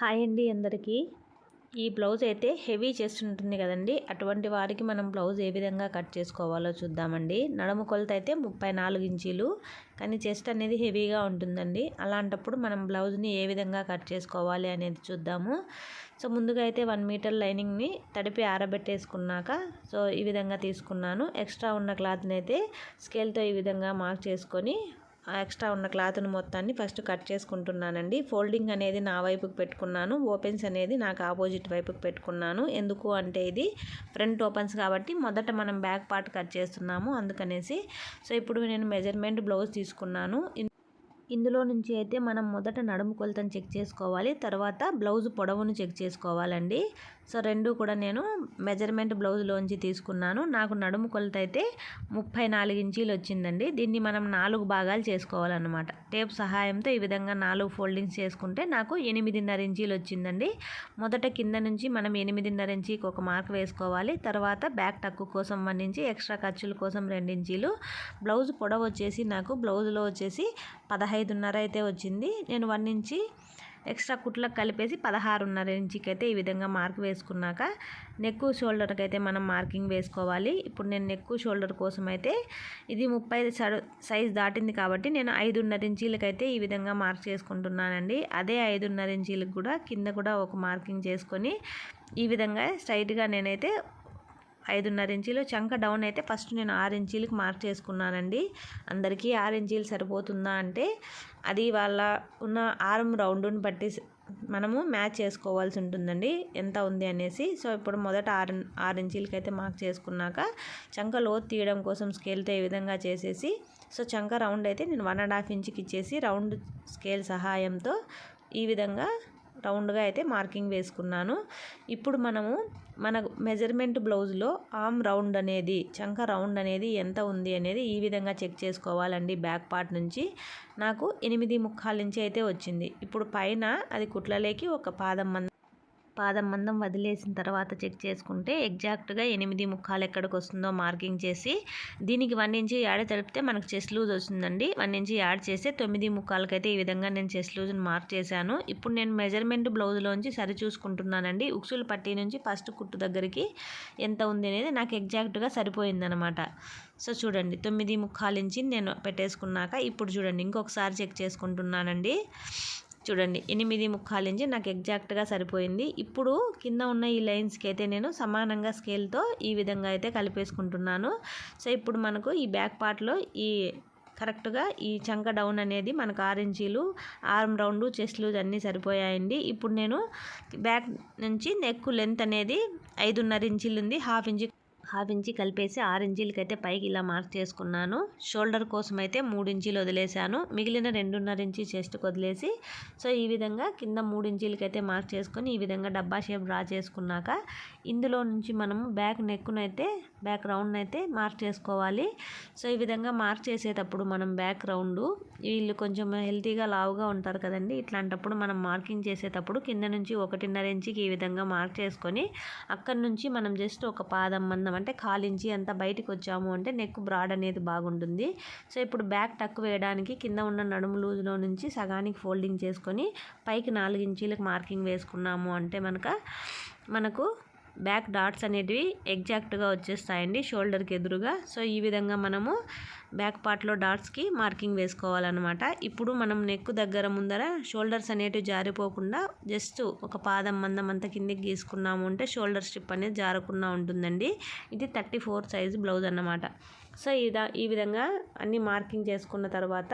Hi అండి అందరికీ. ఈ బ్లౌజ్ అయితే హెవీ చేస్తుంటుంది కదండి. అటువంటి వారికి మనం బ్లౌజ్ ఏ విధంగా కట్ చేసుకోవాలో చూద్దామండి. నడుము కొలత అయితే ముప్పై నాలుగు ఇంచీలు. కానీ చెస్ట్ అనేది హెవీగా ఉంటుందండి. అలాంటప్పుడు మనం బ్లౌజ్ని ఏ విధంగా కట్ చేసుకోవాలి అనేది చూద్దాము. సో ముందుగా అయితే వన్ మీటర్ లైనింగ్ని తడిపి ఆరబెట్టేసుకున్నాక సో ఈ విధంగా తీసుకున్నాను. ఎక్స్ట్రా ఉన్న క్లాత్ని అయితే స్కేల్తో ఈ విధంగా మార్క్ చేసుకొని ఎక్స్ట్రా ఉన్న క్లాత్ను మొత్తాన్ని ఫస్ట్ కట్ చేసుకుంటున్నానండి. ఫోల్డింగ్ అనేది నా వైపుకి పెట్టుకున్నాను. ఓపెన్స్ అనేది నాకు ఆపోజిట్ వైపుకి పెట్టుకున్నాను. ఎందుకు అంటే ఇది ఫ్రంట్ ఓపెన్స్ కాబట్టి మొదట మనం బ్యాక్ పార్ట్ కట్ చేస్తున్నాము అందుకనేసి. సో ఇప్పుడు నేను మెజర్మెంట్ బ్లౌజ్ తీసుకున్నాను. ఇందులో నుంచి అయితే మనం మొదట నడుము కొలతను చెక్ చేసుకోవాలి. తర్వాత బ్లౌజ్ పొడవును చెక్ చేసుకోవాలండి. సో రెండు కూడా నేను మెజర్మెంట్ బ్లౌజ్లోంచి తీసుకున్నాను. నాకు నడుము కొలత అయితే ముప్పై నాలుగు ఇంచీలు వచ్చిందండి. దీన్ని మనం నాలుగు భాగాలు చేసుకోవాలన్నమాట. టేప్ సహాయంతో ఈ విధంగా నాలుగు ఫోల్డింగ్స్ చేసుకుంటే నాకు ఎనిమిదిన్నర ఇంచీలు వచ్చిందండి. మొదట కింద నుంచి మనం ఎనిమిదిన్నర ఇంచీకి ఒక మార్క్ వేసుకోవాలి. తర్వాత బ్యాక్ టక్కు కోసం వన్ ఇంచి ఎక్స్ట్రా ఖర్చుల కోసం రెండు ఇంచీలు. బ్లౌజ్ పొడవు వచ్చేసి నాకు బ్లౌజ్లో వచ్చేసి పదహైదున్నర అయితే వచ్చింది. నేను వన్ ఇంచి ఎక్స్ట్రా కుట్లకు కలిపేసి పదహారున్నర ఇంచుకి అయితే ఈ విధంగా మార్క్ వేసుకున్నాక నెక్ షోల్డర్కి అయితే మనం మార్కింగ్ వేసుకోవాలి. ఇప్పుడు నేను నెక్ షోల్డర్ కోసం అయితే ఇది ముప్పై సైజ్ దాటింది కాబట్టి నేను ఐదున్నర ఇంచీలకైతే ఈ విధంగా మార్క్ చేసుకుంటున్నానండి. అదే ఐదున్నర ఇంచీలకు కూడా కింద కూడా ఒక మార్కింగ్ చేసుకొని ఈ విధంగా స్ట్రైట్గా నేనైతే ఐదున్నర ఇంచీలు చంక డౌన్ అయితే ఫస్ట్ నేను ఆరు ఇంచీలకు మార్క్ చేసుకున్నానండి. అందరికీ ఆరు ఇంచీలు సరిపోతుందా అంటే అది వాళ్ళ ఉన్న ఆర్మ్ రౌండ్ని బట్టి మనము మ్యాచ్ చేసుకోవాల్సి ఉంటుందండి. ఎంత ఉంది అనేసి. సో ఇప్పుడు మొదట ఆరు ఆరు ఇంచీలకి అయితే మార్క్ చేసుకున్నాక చంక లోతు తీయడం కోసం స్కేల్తో ఈ విధంగా చేసేసి సో చంక రౌండ్ అయితే నేను వన్ అండ్ హాఫ్ ఇంచ్కి ఇచ్చేసి రౌండ్ స్కేల్ సహాయంతో ఈ విధంగా రౌండ్గా అయితే మార్కింగ్ వేసుకున్నాను. ఇప్పుడు మనము మన మెజర్మెంట్ బ్లౌజ్లో ఆమ్ రౌండ్ అనేది చంక రౌండ్ అనేది ఎంత ఉంది అనేది ఈ విధంగా చెక్ చేసుకోవాలండి బ్యాక్ పార్ట్ నుంచి. నాకు ఎనిమిది ముక్కాల నుంచి అయితే వచ్చింది. ఇప్పుడు పైన అది కుట్లలేకి ఒక పాదం మంద పాదం మందం వదిలేసిన తర్వాత చెక్ చేసుకుంటే ఎగ్జాక్ట్గా ఎనిమిది ముఖాలు ఎక్కడికి వస్తుందో మార్కింగ్ చేసి దీనికి వన్ ఇంచి యాడ్ తడిపితే మనకు చెస్ లూజ్ వస్తుందండి. వన్ ఇంచి యాడ్ చేస్తే తొమ్మిది ముఖాలకైతే ఈ విధంగా నేను చెస్ లూజ్ని మార్క్ చేశాను. ఇప్పుడు నేను మెజర్మెంట్ బ్లౌజ్లోంచి సరి చూసుకుంటున్నానండి. ఉక్సులు పట్టీ నుంచి ఫస్ట్ కుట్టు దగ్గరికి ఎంత ఉంది అనేది నాకు ఎగ్జాక్ట్గా సరిపోయిందనమాట. సో చూడండి తొమ్మిది ముక్కాలు ఇంచి నేను పెట్టేసుకున్నాక ఇప్పుడు చూడండి ఇంకొకసారి చెక్ చేసుకుంటున్నానండి. చూడండి ఎనిమిది ముక్కాలించి నాకు ఎగ్జాక్ట్గా సరిపోయింది. ఇప్పుడు కింద ఉన్న ఈ లైన్స్కి అయితే నేను సమానంగా స్కేల్తో ఈ విధంగా అయితే కలిపేసుకుంటున్నాను. సో ఇప్పుడు మనకు ఈ బ్యాక్ పార్ట్లో ఈ కరెక్ట్గా ఈ చంక డౌన్ అనేది మనకు ఆరెంజీలు ఆర్మ్ రౌండ్ చెస్ట్లు అన్నీ సరిపోయాయండి. ఇప్పుడు నేను బ్యాక్ నుంచి నెక్ లెంత్ అనేది ఐదున్నర ఇంచీలు ఉంది హాఫ్ ఇంచి హాఫ్ ఇంచి కలిపేసి ఆరు ఇంచీలకి అయితే పైకి ఇలా మార్క్ చేసుకున్నాను. షోల్డర్ కోసం అయితే మూడు ఇంచీలు వదిలేశాను. మిగిలిన రెండున్నర ఇంచి చెస్ట్కి వదిలేసి సో ఈ విధంగా కింద మూడు ఇంచీలకి అయితే మార్క్ చేసుకొని ఈ విధంగా డబ్బా షేప్ డ్రా చేసుకున్నాక ఇందులో నుంచి మనము బ్యాక్ నెక్కునైతే బ్యాక్ రౌండ్ అయితే మార్క్ చేసుకోవాలి. సో ఈ విధంగా మార్క్ చేసేటప్పుడు మనం బ్యాక్ రౌండ్ వీళ్ళు కొంచెం హెల్తీగా లావుగా ఉంటారు కదండి ఇట్లాంటప్పుడు మనం మార్కింగ్ చేసేటప్పుడు కింద నుంచి ఒకటిన్నర ఇంచికి ఈ విధంగా మార్క్ చేసుకొని అక్కడి నుంచి మనం జస్ట్ ఒక పాదం మందం అంటే కాలించి అంతా బయటికి వచ్చాము అంటే నెక్ బ్రాడ్ అనేది బాగుంటుంది. సో ఇప్పుడు బ్యాక్ టక్ వేయడానికి కింద ఉన్న నడుము లూజ్లో నుంచి సగానికి ఫోల్డింగ్ చేసుకొని పైకి నాలుగు ఇంచీలకు మార్కింగ్ వేసుకున్నాము అంటే మనక మనకు బ్యాక్ డాట్స్ అనేటివి ఎగ్జాక్ట్గా వచ్చేస్తాయండి షోల్డర్కి ఎదురుగా. సో ఈ విధంగా మనము బ్యాక్ పార్ట్లో డాట్స్కి మార్కింగ్ వేసుకోవాలన్నమాట. ఇప్పుడు మనం నెక్ దగ్గర ముందర షోల్డర్స్ అనేటివి జారిపోకుండా జస్ట్ ఒక పాదం మందం అంత కిందకి గీసుకున్నాము అంటే షోల్డర్ స్ట్రిప్ అనేది జారకుండా ఉంటుందండి. ఇది థర్టీ ఫోర్ సైజ్ బ్లౌజ్ అన్నమాట. సో ఇదా ఈ విధంగా అన్ని మార్కింగ్ చేసుకున్న తర్వాత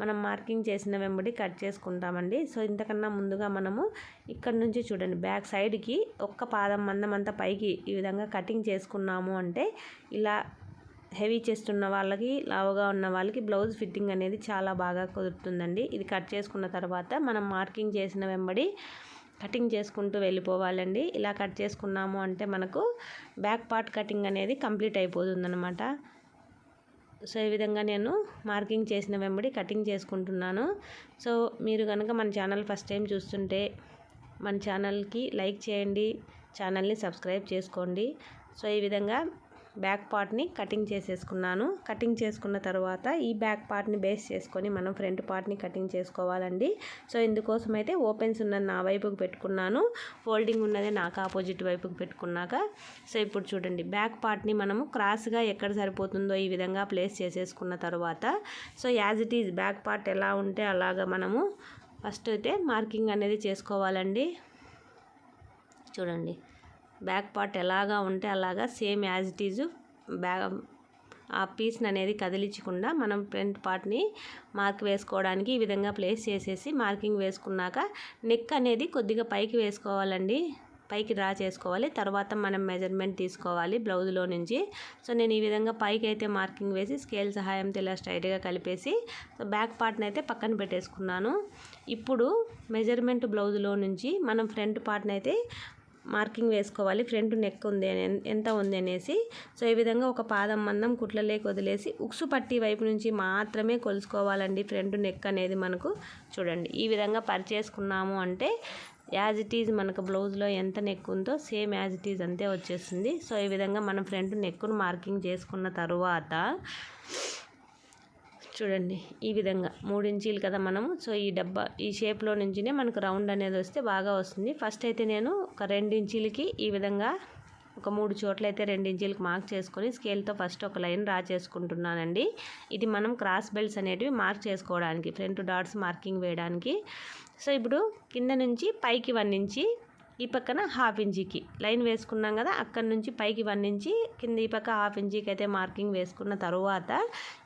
మనం మార్కింగ్ చేసిన వెంబడి కట్ చేసుకుంటామండి. సో ఇంతకన్నా ముందుగా మనము ఇక్కడ నుంచి చూడండి బ్యాక్ సైడ్కి ఒక్క పాదం మందం అంతా పైకి ఈ విధంగా కటింగ్ చేసుకున్నాము అంటే ఇలా హెవీ చేస్తున్న వాళ్ళకి లావుగా ఉన్న వాళ్ళకి బ్లౌజ్ ఫిట్టింగ్ అనేది చాలా బాగా కుదురుతుందండి. ఇది కట్ చేసుకున్న తర్వాత మనం మార్కింగ్ చేసిన వెంబడి కటింగ్ చేసుకుంటూ వెళ్ళిపోవాలండి. ఇలా కట్ చేసుకున్నాము అంటే మనకు బ్యాక్ పార్ట్ కటింగ్ అనేది కంప్లీట్ అయిపోతుందన్నమాట. సో ఈ విధంగా నేను మార్కింగ్ చేసిన వెంబడి కటింగ్ చేసుకుంటున్నాను. సో మీరు కనుక మన ఛానల్ ఫస్ట్ టైం చూస్తుంటే మన ఛానల్కి లైక్ చేయండి ఛానల్ని సబ్స్క్రైబ్ చేసుకోండి. సో ఈ విధంగా బ్యాక్ పార్ట్ని కటింగ్ చేసేసుకున్నాను. కటింగ్ చేసుకున్న తర్వాత ఈ బ్యాక్ పార్ట్ని బేస్ చేసుకొని మనం ఫ్రంట్ పార్ట్ని కటింగ్ చేసుకోవాలండి. సో ఇందుకోసం అయితే ఓపెన్స్ ఉన్నది నా వైపుకి పెట్టుకున్నాను. ఫోల్డింగ్ ఉన్నది నాకు ఆపోజిట్ వైపుకి పెట్టుకున్నాక. సో ఇప్పుడు చూడండి బ్యాక్ పార్ట్ని మనము క్రాస్గా ఎక్కడ సరిపోతుందో ఈ విధంగా ప్లేస్ చేసేసుకున్న తర్వాత. So as it is back part ఎలా ఉంటే అలాగా మనము ఫస్ట్ అయితే మార్కింగ్ అనేది చేసుకోవాలండి. చూడండి. బ్యాక్ పార్ట్ ఎలాగా ఉంటే అలాగా same as it is back ఆ పీస్ని అనేది కదిలించకుండా మనం ఫ్రంట్ పార్ట్ని మార్క్ వేసుకోవడానికి ఈ విధంగా ప్లేస్ చేసేసి మార్కింగ్ వేసుకున్నాక నెక్ అనేది కొద్దిగా పైకి వేసుకోవాలండి. పైకి డ్రా చేసుకోవాలి. తర్వాత మనం మెజర్మెంట్ తీసుకోవాలి బ్లౌజ్లో నుంచి. సో నేను ఈ విధంగా పైకి అయితే మార్కింగ్ వేసి స్కేల్ సహాయంతో ఇలా స్ట్రైట్గా కలిపేసి సో బ్యాక్ పార్ట్ని అయితే పక్కన పెట్టేసుకున్నాను. ఇప్పుడు మెజర్మెంట్ బ్లౌజ్లో నుంచి మనం ఫ్రంట్ పార్ట్ని అయితే మార్కింగ్ వేసుకోవాలి. ఫ్రంట్ నెక్ ఉంది ఎంత ఉంది అనేసి. సో ఈ విధంగా ఒక పాదం మందం కుట్లలేకి వదిలేసి ఉక్సు పట్టి వైపు నుంచి మాత్రమే కొలుసుకోవాలండి ఫ్రంట్ నెక్ అనేది మనకు. చూడండి ఈ విధంగా పరిచేసుకున్నాము అంటే యాజ్ ఇట్ ఈజ్ మనకు బ్లౌజ్లో ఎంత నెక్ ఉందో సేమ్ యాజ్ ఇట్ ఈజ్ అంతే వచ్చేస్తుంది సో ఈ విధంగా మనం ఫ్రంట్ నెక్ను మార్కింగ్ చేసుకున్న తర్వాత చూడండి ఈ విధంగా మూడు ఇంచీలు కదా మనము. సో ఈ డబ్బా ఈ షేప్లో నుంచినే మనకు రౌండ్ అనేది వస్తే బాగా వస్తుంది. ఫస్ట్ అయితే నేను ఒక రెండు ఇంచీలకి ఈ విధంగా ఒక మూడు చోట్ల అయితే రెండు ఇంచీలకు మార్క్ చేసుకొని స్కేల్తో ఫస్ట్ ఒక లైన్ డ్రా చేసుకుంటున్నానండి. ఇది మనం క్రాస్ బెల్ట్స్ అనేటివి మార్క్ చేసుకోవడానికి ఫ్రంట్ డాట్స్ మార్కింగ్ వేయడానికి. సో ఇప్పుడు కింద నుంచి పైకి వన్ ఇంచి ఈ పక్కన హాఫ్ ఇంచీకి. లైన్ వేసుకున్నాం కదా అక్కడి నుంచి పైకి వన్ ఇంచి కింద ఈ పక్క హాఫ్ ఇంచీకి అయితే మార్కింగ్ వేసుకున్న తర్వాత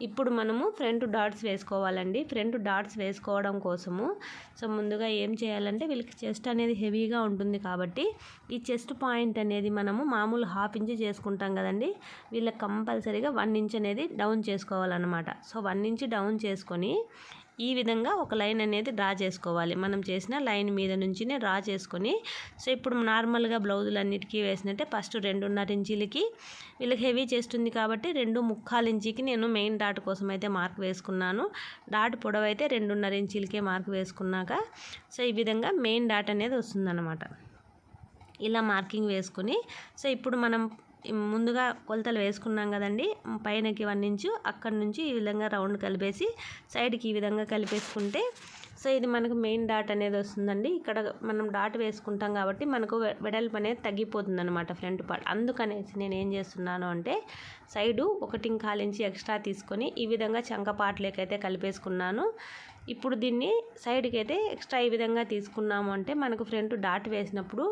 ఇప్పుడు మనము ఫ్రంట్ డాట్స్ వేసుకోవాలండి. ఫ్రంట్ డాట్స్ వేసుకోవడం కోసము సో ముందుగా ఏం చేయాలంటే వీళ్ళకి చెస్ట్ అనేది హెవీగా ఉంటుంది కాబట్టి ఈ చెస్ట్ పాయింట్ అనేది మనము మామూలు హాఫ్ ఇంచ్ చేసుకుంటాం కదండి. వీళ్ళకి కంపల్సరీగా వన్ ఇంచ్ అనేది డౌన్ చేసుకోవాలన్నమాట. సో వన్ ఇంచ్ డౌన్ చేసుకొని ఈ విధంగా ఒక లైన్ అనేది డ్రా చేసుకోవాలి. మనం చేసిన లైన్ మీద నుంచినే డ్రా చేసుకొని సో ఇప్పుడు నార్మల్గా బ్లౌజులు అన్నిటికీ వేసినట్టే ఫస్ట్ రెండున్నర ఇంచీలకి వీళ్ళకి హెవీ చేస్తుంది కాబట్టి రెండు ముక్కాలు ఇంచీకి నేను మెయిన్ డాట్ కోసం అయితే మార్క్ వేసుకున్నాను. డాట్ పొడవు అయితే రెండున్నర ఇంచీలకే మార్క్ వేసుకున్నాక సో ఈ విధంగా మెయిన్ డాట్ అనేది వస్తుందన్నమాట. ఇలా మార్కింగ్ వేసుకొని సో ఇప్పుడు మనం ముందుగా కొలతలు వేసుకున్నాం కదండి. పైనకి వన్ ఇంచు అక్కడి నుంచి ఈ విధంగా రౌండ్ కలిపేసి సైడ్కి ఈ విధంగా కలిపేసుకుంటే సో ఇది మనకు మెయిన్ డాట్ అనేది వస్తుందండి. ఇక్కడ మనం డాట్ వేసుకుంటాం కాబట్టి మనకు వెడల్పు అనేది తగ్గిపోతుంది అనమాట ఫ్రంట్ పార్ట్. అందుకనేసి నేను ఏం చేస్తున్నాను అంటే సైడు ఒకటి కాలించి ఎక్స్ట్రా తీసుకొని ఈ విధంగా చంక పాటలేకైతే కలిపేసుకున్నాను. ఇప్పుడు దీన్ని సైడ్కి అయితే ఎక్స్ట్రా ఈ విధంగా తీసుకున్నాము అంటే మనకు ఫ్రంట్ డాట్ వేసినప్పుడు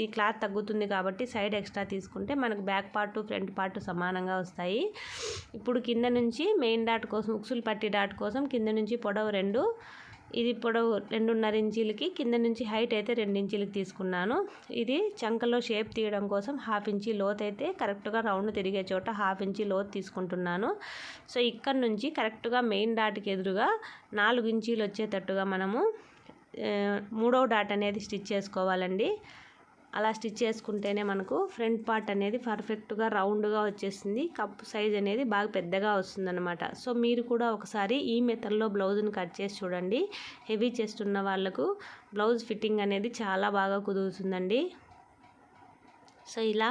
ఈ క్లాత్ తగ్గుతుంది కాబట్టి సైడ్ ఎక్స్ట్రా తీసుకుంటే మనకు బ్యాక్ పార్ట్ ఫ్రంట్ పార్ట్ సమానంగా వస్తాయి. ఇప్పుడు కింద నుంచి మెయిన్ డాట్ కోసం ఉక్సులు పట్టి డాట్ కోసం కింద నుంచి పొడవు రెండు. ఇది పొడవు రెండున్నర ఇంచీలకి కింద నుంచి హైట్ అయితే రెండు ఇంచీలకి తీసుకున్నాను. ఇది చంకలో షేప్ తీయడం కోసం హాఫ్ ఇంచీ లోత్ అయితే కరెక్ట్గా రౌండ్ తిరిగే చోట హాఫ్ ఇంచీ లోత్ తీసుకుంటున్నాను. సో ఇక్కడ నుంచి కరెక్ట్గా మెయిన్ డాట్కి ఎదురుగా నాలుగు ఇంచీలు వచ్చేటట్టుగా మనము మూడవ డాట్ అనేది స్టిచ్ చేసుకోవాలండి. అలా స్టిచ్ చేసుకుంటేనే మనకు ఫ్రంట్ పార్ట్ అనేది పర్ఫెక్ట్గా రౌండ్గా వచ్చేస్తుంది కప్ సైజ్ అనేది బాగా పెద్దగా వస్తుందన్నమాట. సో మీరు కూడా ఒకసారి ఈ మెథడ్లో బ్లౌజ్ని కట్ చేసి చూడండి. హెవీ చేస్తున్న వాళ్ళకు బ్లౌజ్ ఫిట్టింగ్ అనేది చాలా బాగా కుదురుతుందండి. సో ఇలా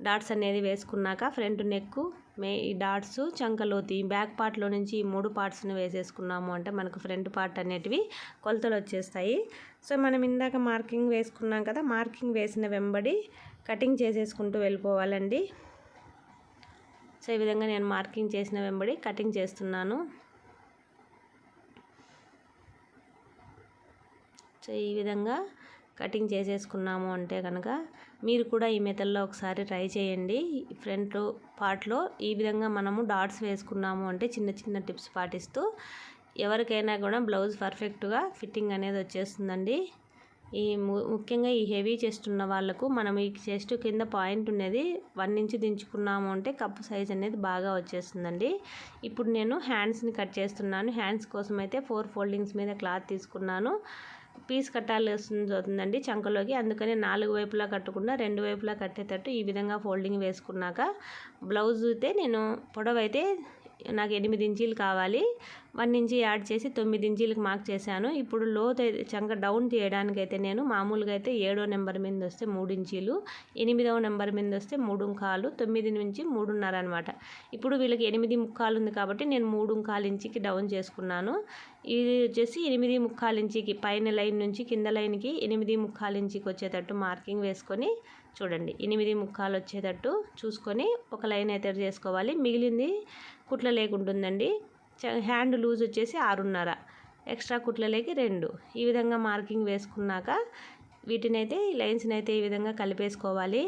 డాట్స్ అనేది వేసుకున్నాక ఫ్రంట్ నెక్ మే ఈ డాట్స్ చంకలోతి బ్యాక్ పార్ట్లో నుంచి ఈ మూడు పార్ట్స్ని వేసేసుకున్నాము. అంటే మనకు ఫ్రంట్ పార్ట్ అనేటివి కొలతలు వచ్చేస్తాయి. సో మనం ఇందాక మార్కింగ్ వేసుకున్నాం కదా మార్కింగ్ వేసిన వెంబడి కటింగ్ చేసేసుకుంటూ వెళ్ళిపోవాలండి. సో ఈ విధంగా నేను మార్కింగ్ చేసిన వెంబడి కటింగ్ చేస్తున్నాను. సో ఈ విధంగా కటింగ్ చేసేసుకున్నాము అంటే కనుక మీరు కూడా ఈ మెథడ్లో ఒకసారి ట్రై చేయండి. ఫ్రంట్ పార్ట్లో ఈ విధంగా మనము డాట్స్ వేసుకున్నాము అంటే చిన్న చిన్న టిప్స్ పాటిస్తూ ఎవరికైనా కూడా బ్లౌజ్ పర్ఫెక్ట్గా ఫిట్టింగ్ అనేది వచ్చేస్తుందండి. ఈ ముఖ్యంగా ఈ హెవీ చెస్ట్ ఉన్న వాళ్ళకు మనం ఈ చెస్ట్ కింద పాయింట్ ఉన్నది వన్ ఇంచ్ దించుకున్నాము అంటే కప్పు సైజ్ అనేది బాగా వచ్చేస్తుందండి. ఇప్పుడు నేను హ్యాండ్స్ని కట్ చేస్తున్నాను. హ్యాండ్స్ కోసం అయితే ఫోర్ ఫోల్డింగ్స్ మీద క్లాత్ తీసుకున్నాను. పీస్ కట్టాలి అవుతుందండి చంకలోకి. అందుకని నాలుగు వైపులా కట్టకుండా రెండు వైపులా కట్టేటట్టు ఈ విధంగా ఫోల్డింగ్ వేసుకున్నాక బ్లౌజ్ అయితే నేను పొడవైతే నాకు ఎనిమిది ఇంచీలు కావాలి. వన్ ఇంచి యాడ్ చేసి తొమ్మిది ఇంచీలకు మార్క్ చేశాను. ఇప్పుడు లోత్ చంక డౌన్ చేయడానికి అయితే నేను మామూలుగా అయితే ఏడో నెంబర్ మీద వస్తే మూడు ఇంచీలు ఎనిమిదవ నెంబర్ మీద వస్తే మూడు కాలు తొమ్మిది నుంచి మూడున్నర అనమాట ఇప్పుడు వీళ్ళకి ఎనిమిది ముక్కాలు ఉంది కాబట్టి నేను మూడు కాలు ఇంచికి డౌన్ చేసుకున్నాను. ఇది వచ్చేసి ఎనిమిది ముక్కాలు ఇంచికి పైన లైన్ నుంచి కింద లైన్కి ఎనిమిది ముక్కాలు ఇంచికి వచ్చేటట్టు మార్కింగ్ వేసుకొని చూడండి. ఎనిమిది ముక్కాలు వచ్చేటట్టు చూసుకొని ఒక లైన్ అయితే చేసుకోవాలి. మిగిలింది కుట్ల లేకుంటుందండి. హ్యాండ్ లూజ్ వచ్చేసి ఆరున్నర. ఎక్స్ట్రా కుట్లలోకి రెండు. ఈ విధంగా మార్కింగ్ వేసుకున్నాక వీటినైతే ఈ లైన్స్ని అయితే ఈ విధంగా కలిపేసుకోవాలి.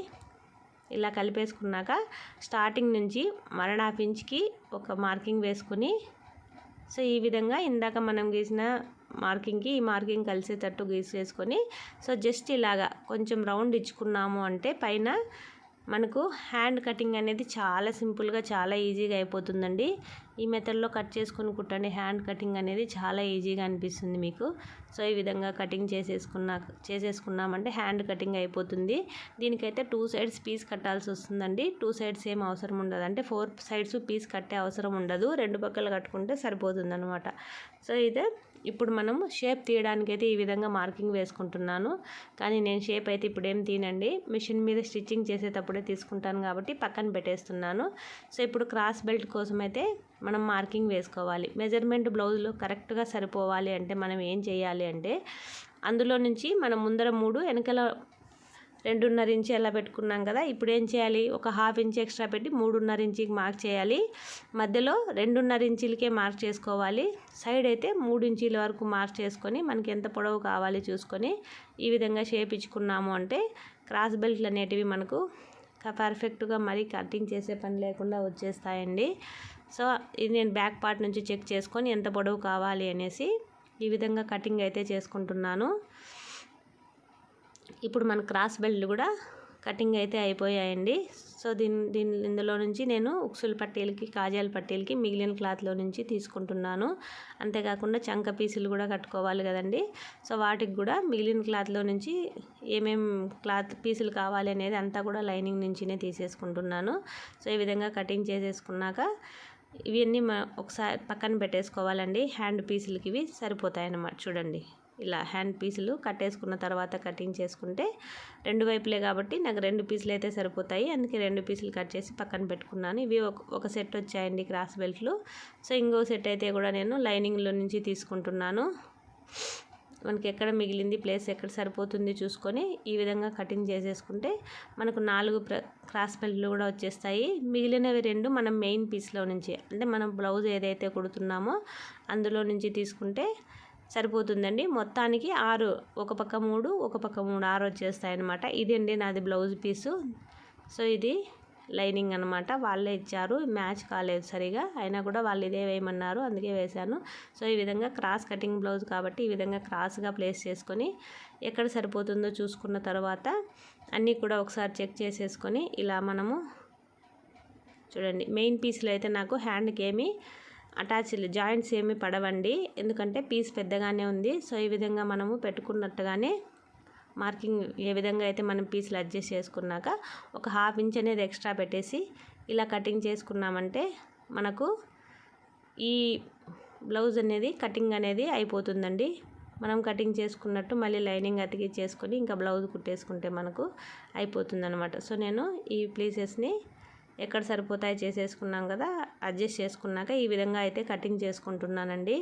ఇలా కలిపేసుకున్నాక స్టార్టింగ్ నుంచి వన్ హాఫ్ ఇంచ్కి ఒక మార్కింగ్ వేసుకుని సో ఈ విధంగా ఇందాక మనం గీసిన మార్కింగ్కి ఈ మార్కింగ్ కలిసేటట్టు గీసేసుకొని సో జస్ట్ ఇలాగా కొంచెం రౌండ్ ఇచ్చుకున్నాము అంటే పైన మనకు హ్యాండ్ కటింగ్ అనేది చాలా సింపుల్గా చాలా ఈజీగా అయిపోతుందండి. ఈ మెథడ్లో కట్ చేసుకొని కుట్టండి. హ్యాండ్ కటింగ్ అనేది చాలా ఈజీగా అనిపిస్తుంది మీకు. సో ఈ విధంగా కటింగ్ చేసేసుకున్నా చేసేసుకున్నామంటే హ్యాండ్ కటింగ్ అయిపోతుంది. దీనికైతే టూ సైడ్స్ పీస్ కట్టాల్సి వస్తుందండి. టూ సైడ్స్ ఏం అవసరం ఉండదు. అంటే ఫోర్ సైడ్స్ పీస్ కట్టే అవసరం ఉండదు. రెండు పక్కలు కట్టుకుంటే సరిపోతుంది అనమాట సో ఇదే ఇప్పుడు మనం షేప్ తీయడానికి అయితే ఈ విధంగా మార్కింగ్ వేసుకుంటున్నాను. కానీ నేను షేప్ అయితే ఇప్పుడు ఏం తీనండి మిషన్ మీద స్టిచ్చింగ్ చేసేటప్పుడే తీసుకుంటాను కాబట్టి పక్కన పెట్టేస్తున్నాను. సో ఇప్పుడు క్రాస్ బెల్ట్ కోసం అయితే మనం మార్కింగ్ వేసుకోవాలి. మెజర్మెంట్ బ్లౌజ్లో కరెక్ట్గా సరిపోవాలి అంటే మనం ఏం చేయాలి అంటే అందులో నుంచి మనం ముందర మూడు వెనకాల రెండున్నర ఇంచి అలా పెట్టుకున్నాం కదా ఇప్పుడు ఏం చేయాలి? ఒక హాఫ్ ఇంచ్ ఎక్స్ట్రా పెట్టి మూడున్నర ఇంచికి మార్క్ చేయాలి. మధ్యలో రెండున్నర ఇంచులకే మార్క్ చేసుకోవాలి. సైడ్ అయితే మూడు ఇంచీల వరకు మార్క్ చేసుకొని మనకి ఎంత పొడవు కావాలి చూసుకొని ఈ విధంగా షేప్ ఇచ్చుకున్నాము అంటే క్రాస్ బెల్ట్లు అనేటివి మనకు పర్ఫెక్ట్గా మరీ కటింగ్ చేసే పని లేకుండా వచ్చేస్తాయండి. సో ఇది నేను బ్యాక్ పార్ట్ నుంచి చెక్ చేసుకొని ఎంత పొడవు కావాలి అనేసి ఈ విధంగా కటింగ్ అయితే చేసుకుంటున్నాను. ఇప్పుడు మన క్రాస్ బెల్ట్ కూడా కటింగ్ అయితే అయిపోయాయండి. సో దీని దీని ఇందులో నుంచి నేను ఉక్సుల పట్టీలకి కాజాల పట్టీలకి మిగిలిన క్లాత్లో నుంచి తీసుకుంటున్నాను. అంతేకాకుండా చంక పీసులు కూడా కట్టుకోవాలి కదండి. సో వాటికి కూడా మిగిలిన క్లాత్లో నుంచి ఏమేం క్లాత్ పీసులు కావాలి అనేది అంతా కూడా లైనింగ్ నుంచినే తీసేసుకుంటున్నాను. సో ఈ విధంగా కటింగ్ చేసేసుకున్నాక ఇవన్నీ ఒకసారి పక్కన పెట్టేసుకోవాలండి. హ్యాండ్ పీసులకి ఇవి సరిపోతాయి అన్నమాట చూడండి. ఇలా హ్యాండ్ పీసులు కట్టేసుకున్న తర్వాత కటింగ్ చేసుకుంటే రెండు వైపులే కాబట్టి నాకు రెండు పీసులు అయితే సరిపోతాయి. అందుకే రెండు పీసులు కట్ చేసి పక్కన పెట్టుకున్నాను. ఇవి ఒక సెట్ వచ్చాయండి క్రాస్ బెల్ట్లు. సో ఇంకో సెట్ అయితే కూడా నేను లైనింగ్లో నుంచి తీసుకుంటున్నాను. మనకి ఎక్కడ మిగిలింది ప్లేస్ ఎక్కడ సరిపోతుంది చూసుకొని ఈ విధంగా కటింగ్ చేసేసుకుంటే మనకు నాలుగు క్రాస్ బెల్ట్లు కూడా వచ్చేస్తాయి. మిగిలినవి రెండు మనం మెయిన్ పీస్లో నుంచి అంటే మనం బ్లౌజ్ ఏదైతే కుడుతున్నామో అందులో నుంచి తీసుకుంటే సరిపోతుందండి. మొత్తానికి ఆరు ఒక పక్క మూడు ఒక పక్క మూడు ఆరు వచ్చేస్తాయి అనమాట ఇదండి నాది బ్లౌజ్ పీసు. సో ఇది లైనింగ్ అనమాట వాళ్ళే ఇచ్చారు. మ్యాచ్ కాలేదు సరిగా. అయినా కూడా వాళ్ళు ఇదే వేయమన్నారు. అందుకే వేశాను. సో ఈ విధంగా క్రాస్ కటింగ్ బ్లౌజ్ కాబట్టి ఈ విధంగా క్రాస్గా ప్లేస్ చేసుకొని ఎక్కడ సరిపోతుందో చూసుకున్న తర్వాత అన్నీ కూడా ఒకసారి చెక్ చేసేసుకొని ఇలా మనము చూడండి. మెయిన్ పీస్లో అయితే నాకు హ్యాండ్కి ఏమీ అటాచ్లు జాయింట్స్ ఏమి పడవండి. ఎందుకంటే పీస్ పెద్దగానే ఉంది. సో ఈ విధంగా మనము పెట్టుకున్నట్టుగానే మార్కింగ్ ఏ విధంగా అయితే మనం పీసులు అడ్జస్ట్ చేసుకున్నాక ఒక హాఫ్ ఇంచ్ అనేది ఎక్స్ట్రా పెట్టేసి ఇలా కటింగ్ చేసుకున్నామంటే మనకు ఈ బ్లౌజ్ అనేది కటింగ్ అనేది అయిపోతుందండి. మనం కటింగ్ చేసుకున్నట్టు మళ్ళీ లైనింగ్ అతికి చేసుకొని ఇంకా బ్లౌజ్ కుట్టేసుకుంటే మనకు అయిపోతుందనమాట సో నేను ఈ ప్లీసెస్ని ఎక్కడ సరిపోతాయి చేసేసుకున్నాం కదా అడ్జస్ట్ చేసుకున్నాక ఈ విధంగా అయితే కటింగ్ చేసుకుంటున్నానండి.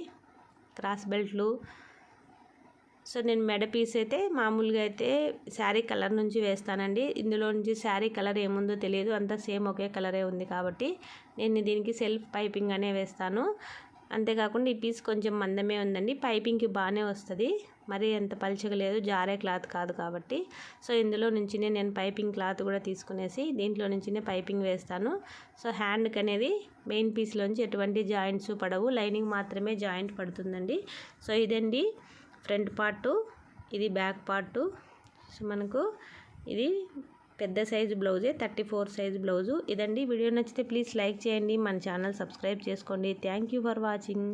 క్రాస్ బెల్ట్లు. సో నేను మెడ పీస్ అయితే మామూలుగా అయితే శారీ కలర్ నుంచి వేస్తానండి. ఇందులో నుంచి శారీ కలర్ ఏముందో తెలియదు. అంతా సేమ్ ఒకే కలరే ఉంది కాబట్టి నేను దీనికి సెల్ఫ్ పైపింగ్ అనే వేస్తాను. అంతేకాకుండా ఈ పీస్ కొంచెం మందమే ఉందండి. పైపింగ్కి బాగానే వస్తుంది. మరీ ఎంత పలుచగా లేదు. జారే క్లాత్ కాదు కాబట్టి. సో ఇందులో నుంచినే నేను పైపింగ్ క్లాత్ కూడా తీసుకునేసి దీంట్లో నుంచినే పైపింగ్ వేస్తాను. సో హ్యాండ్కి అనేది మెయిన్ పీస్లోంచి ఎటువంటి జాయింట్స్ పడవు. లైనింగ్ మాత్రమే జాయింట్ పడుతుందండి. సో ఇదండి ఫ్రంట్ పార్టు ఇది బ్యాక్ పార్టు. సో మనకు ఇది పెద్ద సైజు బ్లౌజే థర్టీ ఫోర్ సైజ్ బ్లౌజు. ఇదండి. వీడియో నచ్చితే ప్లీజ్ లైక్ చేయండి. మన ఛానల్ సబ్స్క్రైబ్ చేసుకోండి. Thank you for watching.